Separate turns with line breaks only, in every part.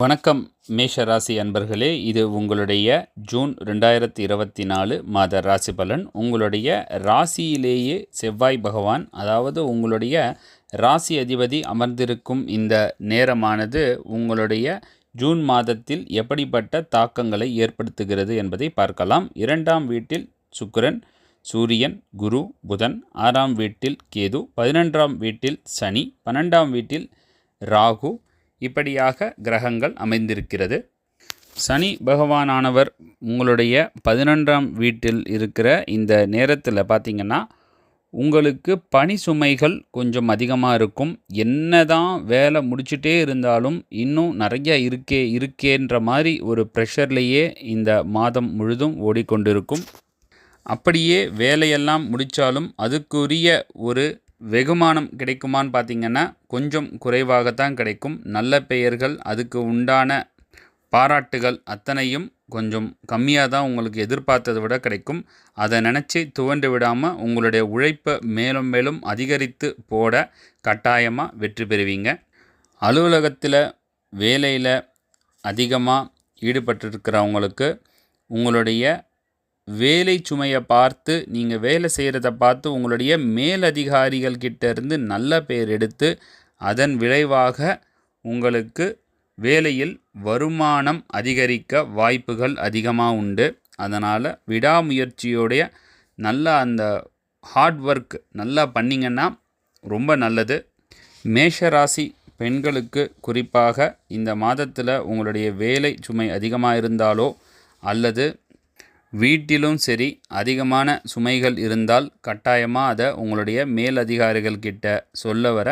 வணக்கம் மேஷ ராசி அன்பர்களே. இது உங்களுடைய ஜூன் ரெண்டாயிரத்தி இருபத்தி நாலு மாத ராசி பலன். உங்களுடைய ராசியிலேயே செவ்வாய் பகவான் அதாவது உங்களுடைய ராசி அதிபதி அமர்ந்திருக்கும் இந்த நேரமானது உங்களுடைய ஜூன் மாதத்தில் எப்படிப்பட்ட தாக்கங்களை ஏற்படுத்துகிறது என்பதை பார்க்கலாம். இரண்டாம் வீட்டில் சுக்கிரன் சூரியன் குரு புதன். ஆறாம் வீட்டில் கேது பதினொன்றாம் வீட்டில் சனி பன்னெண்டாம் வீட்டில் ராகு இப்படியாக கிரகங்கள் அமைந்திருக்கிறது. சனி பகவானானவர் உங்களுடைய பதினொன்றாம் வீட்டில் இருக்கிற இந்த நேரத்தில் பார்த்திங்கன்னா உங்களுக்கு பணி சுமைகள் கொஞ்சம் அதிகமாக இருக்கும். என்ன தான் வேலை முடிச்சுட்டே இருந்தாலும் இன்னும் நிறையா இருக்கே இருக்கேன்ற மாதிரி ஒரு ப்ரெஷர்லேயே இந்த மாதம் முழுதும் ஓடிக்கொண்டிருக்கும். அப்படியே வேலையெல்லாம் முடித்தாலும் அதுக்குரிய ஒரு வெகுமானம் கிடைக்குமான்னு பார்த்தீங்கன்னா கொஞ்சம் குறைவாகத்தான் கிடைக்கும். நல்ல பெயர்கள் அதுக்கு உண்டான பாராட்டுகள் அத்தனையும் கொஞ்சம் கம்மியாக தான் உங்களுக்கு எதிர்பார்த்ததை விட கிடைக்கும். அதை நினச்சி துவண்டு விடாமல் உங்களுடைய உழைப்பை மேலும் மேலும் அதிகரித்து போட கட்டாயமாக வெற்றி பெறுவீங்க. அலுவலகத்தில் வேலையில் அதிகமாக ஈடுபட்டிருக்கிறவங்களுக்கு உங்களுடைய வேலை சுமையை பார்த்து நீங்கள் வேலை செய்கிறத பார்த்து உங்களுடைய மேலதிகாரிகள் கிட்ட இருந்து நல்ல பெயர் எடுத்து அதன் விளைவாக உங்களுக்கு வேலையில் வருமானம் அதிகரிக்க வாய்ப்புகள் அதிகமாக உண்டு. அதனால் விடாமுயற்சியோடைய நல்ல அந்த ஹார்ட் ஒர்க் நல்லா பண்ணிங்கன்னா ரொம்ப நல்லது. மேஷராசி பெண்களுக்கு குறிப்பாக இந்த மாதத்தில் உங்களுடைய வேலை சுமை அதிகமாக இருந்தாலோ அல்லது வீட்டிலும் சரி அதிகமான சுமைகள் இருந்தால் கட்டாயமாக அதை உங்களுடைய மேலதிகாரிகள்கிட்ட சொல்ல வர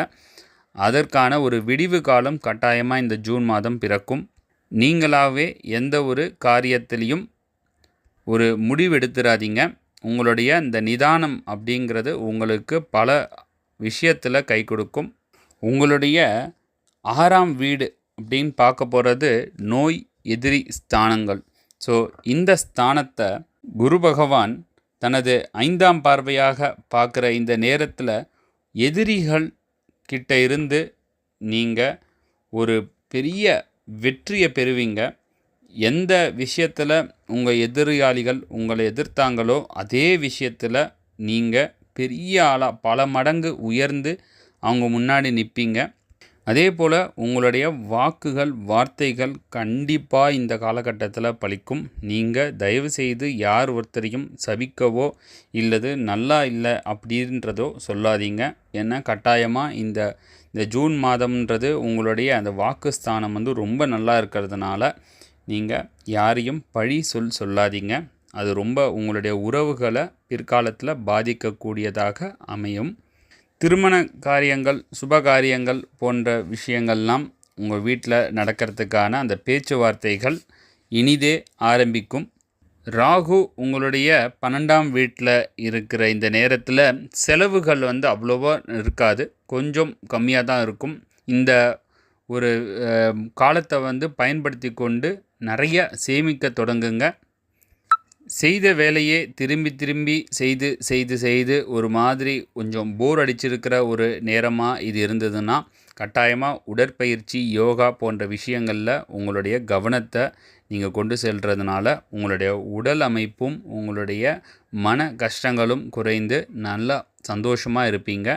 அதற்கான ஒரு விடிவு காலம் கட்டாயமாக இந்த ஜூன் மாதம் பிறக்கும். நீங்களாகவே எந்த ஒரு காரியத்திலையும் ஒரு முடிவெடுத்துடாதீங்க உங்களுடைய இந்த நிதானம் அப்படிங்கிறது உங்களுக்கு பல விஷயத்தில் கை கொடுக்கும். உங்களுடைய ஆறாம் வீடு அப்படின்னு பார்க்க போகிறது நோய் எதிரி ஸ்தானங்கள். ஸோ இந்த ஸ்தானத்தை குரு பகவான் தனது ஐந்தாம் பார்வையாக பார்க்குற இந்த நேரத்தில் எதிரிகள் கிட்ட இருந்து நீங்கள் ஒரு பெரிய வெற்றியை பெறுவீங்க. எந்த விஷயத்தில் உங்கள் எதிரியாளிகள் உங்களை எதிர்த்தாங்களோ அதே விஷயத்தில் நீங்கள் பெரிய ஆளாக பல மடங்கு உயர்ந்து அவங்க முன்னாடி நிற்பீங்க அதே போல் உங்களுடைய வாக்குகள் வார்த்தைகள் கண்டிப்பாக இந்த காலகட்டத்தில் பழிக்கும். நீங்கள் தயவு செய்து யார் ஒருத்தரையும் சபிக்கவோ இல்லது நல்லா இல்லை அப்படின்றதோ சொல்லாதீங்க. ஏன்னா கட்டாயமாக இந்த இந்த ஜூன் மாதம்ன்றது உங்களுடைய அந்த வாக்குஸ்தானம் வந்து ரொம்ப நல்லா இருக்கிறதுனால நீங்கள் யாரையும் பழி சொல் சொல்லாதீங்க. அது ரொம்ப உங்களுடைய உறவுகளை பிற்காலத்தில் பாதிக்கக்கூடியதாக அமையும். திருமண காரியங்கள் சுப காரியங்கள் போன்ற விஷயங்கள்லாம் உங்கள் வீட்டில் நடக்கிறதுக்கான அந்த பேச்சுவார்த்தைகள் இனிதே ஆரம்பிக்கும். ராகு உங்களுடைய பன்னெண்டாம் வீட்டில் இருக்கிற இந்த நேரத்தில் செலவுகள் வந்து அவ்வளோவா இருக்காது. கொஞ்சம் கம்மியாக தான் இருக்கும். இந்த ஒரு காலத்தை வந்து பயன்படுத்தி கொண்டு நிறைய சேமிக்க தொடங்குங்க. செய்த வேலையே திரும்பி திரும்பி செய்து செய்து செய்து ஒரு மாதிரி கொஞ்சம் போர் அடிச்சிருக்கிற ஒரு நேரமாக இது இருந்ததுன்னா கட்டாயமாக உடற்பயிற்சி யோகா போன்ற விஷயங்களில் உங்களுடைய கவனத்தை நீங்கள் கொண்டு செல்கிறதுனால உங்களுடைய உடல் அமைப்பும் உங்களுடைய மன கஷ்டங்களும் குறைந்து நல்லா சந்தோஷமாக இருப்பீங்க.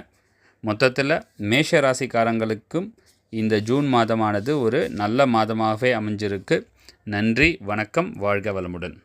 மொத்தத்தில் மேஷ ராசிக்காரங்களுக்கும் இந்த ஜூன் மாதமானது ஒரு நல்ல மாதமாகவே அமைஞ்சிருக்கு. நன்றி வணக்கம் வாழ்க வளமுடன்.